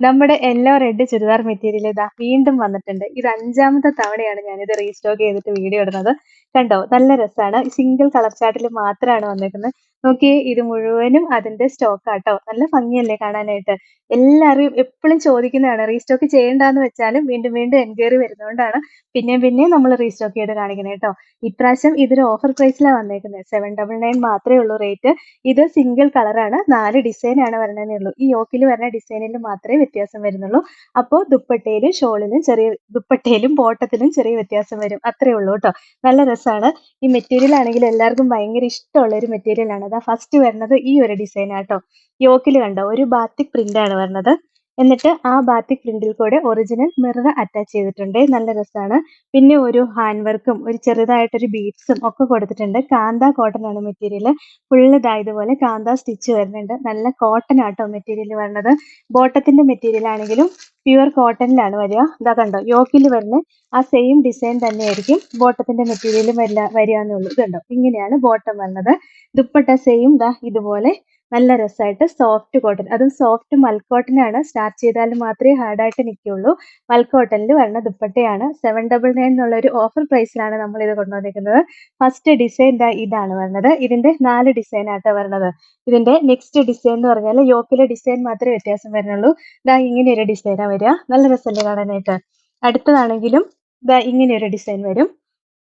നമ്മുടെ എല്ലോ red churidar material ഇതാ വീണ്ടും വന്നിട്ടുണ്ട്. ഇത് അഞ്ചാമത്തെ തവണയാണ് ഞാനിത് റീസ്റ്റോക്ക് ചെയ്തിട്ട് വീഡിയോ ഇടുന്നത്. കണ്ടോ? നല്ല രസമാണ് സിംഗിൾ കളർ ചാർട്ടിൽ മാത്രമാണ് വന്നേക്കുന്നത്. നോക്കിയേ ഇത് മുഴുവനും അതിന്റെ സ്റ്റോക്ക് ആട്ടോ. നല്ല ഭംഗിയല്ലേ കാണാനായിട്ട്. എല്ലാവരും എപ്പോഴും ചോദിക്കുന്നതാണ് റീസ്റ്റോക്ക് ചെയ്യേണ്ടെന്ന് വെച്ചാലും വീണ്ടും വീണ്ടും എൻക്വയറി വരുന്നതുകൊണ്ടാണ് പിന്നെയും പിന്നെയും നമ്മൾ റീസ്റ്റോക്ക് ചെയ്ത് കാണിക്കുന്നത് കേട്ടോ ഇപ്രാവശ്യം ഇതൊരു ഓഫർ പ്രൈസിലാണ് വന്നേക്കുന്നത് സെവൻ ഡബിൾ നയൻ മാത്രമേ ഉള്ളൂ റേറ്റ് ഇത് സിംഗിൾ കളറാണ് നാല് ഡിസൈനാണ് വരണതേ ഉള്ളൂ. ഈ യോക്കിൽ വരുന്ന ഡിസൈനിൽ മാത്രമേ വ്യത്യാസം വരുന്നുള്ളൂ. അപ്പോൾ ദുപ്പട്ടയിലും ഷോളിലും ചെറിയ ദുപ്പട്ടയിലും ബോട്ടത്തിലും ചെറിയ വ്യത്യാസം വരും. അത്രേ ഉള്ളൂ കേട്ടോ നല്ല രസമാണ് ഈ മെറ്റീരിയൽ ആണെങ്കിൽ എല്ലാവർക്കും ഭയങ്കര ഇഷ്ടമുള്ള ഒരു മെറ്റീരിയൽ ആണ്. ഫസ്റ്റ് വരുന്നത് ഈ ഒരു ഡിസൈൻ ആട്ടോ യോക്കിൽ കണ്ടോ? ഒരു ബാത്തിക് പ്രിന്റ് ആണ് വരുന്നത്. എന്നിട്ട് ആ ബാത്തിക് പ്രിന്റിൽ കൂടെ ഒറിജിനൽ മിറർ അറ്റാച്ച് ചെയ്തിട്ടുണ്ട്. നല്ല രസമാണ് പിന്നെ ഒരു ഹാൻഡ് വർക്കും ഒരു ചെറുതായിട്ടൊരു ബീഡ്സും ഒക്കെ കൊടുത്തിട്ടുണ്ട്. കാന്ത കോട്ടൺ ആണ് മെറ്റീരിയൽ ഫുള്ള് ഇതായതുപോലെ കാന്ത സ്റ്റിച്ച് വരുന്നുണ്ട്. നല്ല കോട്ടൺ ആട്ടോ മെറ്റീരിയൽ വരുന്നത് ബോട്ടത്തിന്റെ മെറ്റീരിയൽ ആണെങ്കിലും പ്യുവർ കോട്ടണിലാണ് വരിക. ഇതാ കണ്ടോ യോക്കിൽ വരുന്ന ആ സെയിം ഡിസൈൻ തന്നെയായിരിക്കും ബോട്ടത്തിന്റെ മെറ്റീരിയലും വരിക എന്നുള്ളൂ ഇതുണ്ടോ? ഇങ്ങനെയാണ് ബോട്ടം വരുന്നത് ദുപ്പട്ട സെയിം ദാ ഇതുപോലെ നല്ല രസമായിട്ട് സോഫ്റ്റ് കോട്ടൺ അതും സോഫ്റ്റ് മൽക്കോട്ടനാണ് സ്റ്റാർട്ട് ചെയ്താൽ മാത്രമേ ഹാർഡായിട്ട് നിൽക്കുകയുള്ളൂ. മൽക്കോട്ടനിൽ വരുന്ന ദുപ്പട്ടയാണ്. സെവൻ ഡബിൾ നയൻ എന്നുള്ള ഒരു ഓഫർ പ്രൈസിലാണ് നമ്മൾ ഇത് കൊണ്ടുവന്നിരിക്കുന്നത്. ഫസ്റ്റ് ഡിസൈൻ ഇതാണ് വരുന്നത്. ഇതിന്റെ നാല് ഡിസൈൻ ആട്ടോ വരുന്നത്. ഇതിന്റെ നെക്സ്റ്റ് ഡിസൈൻ എന്ന് പറഞ്ഞാൽ യോക്കിലെ ഡിസൈൻ മാത്രമേ വ്യത്യാസം വരുന്നുള്ളൂ. ദാ ഇങ്ങനെ ഒരു ഡിസൈനാണ് വരിക. നല്ല രസമല്ലേ കാണാനായിട്ട്. അടുത്തതാണെങ്കിലും ദാ ഇങ്ങനെ ഒരു ഡിസൈൻ വരും.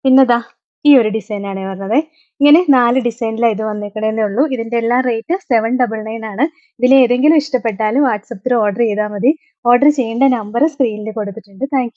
പിന്നെ ദാ ഈ ഒരു ഡിസൈനാണ് വരുന്നത്. ഇങ്ങനെ നാല് ഡിസൈനിലാണ് ഇത് വന്നിരിക്കണേ ഉള്ളൂ. ഇതിന്റെ എല്ലാം റേറ്റ് സെവൻ ഡബിൾ നയൻ ആണ്. ഇതിൽ ഏതെങ്കിലും ഇഷ്ടപ്പെട്ടാലും വാട്സപ്പിൽ ഓർഡർ ചെയ്താൽ മതി. ഓർഡർ ചെയ്യേണ്ട നമ്പർ സ്ക്രീനിൽ കൊടുത്തിട്ടുണ്ട്. താങ്ക്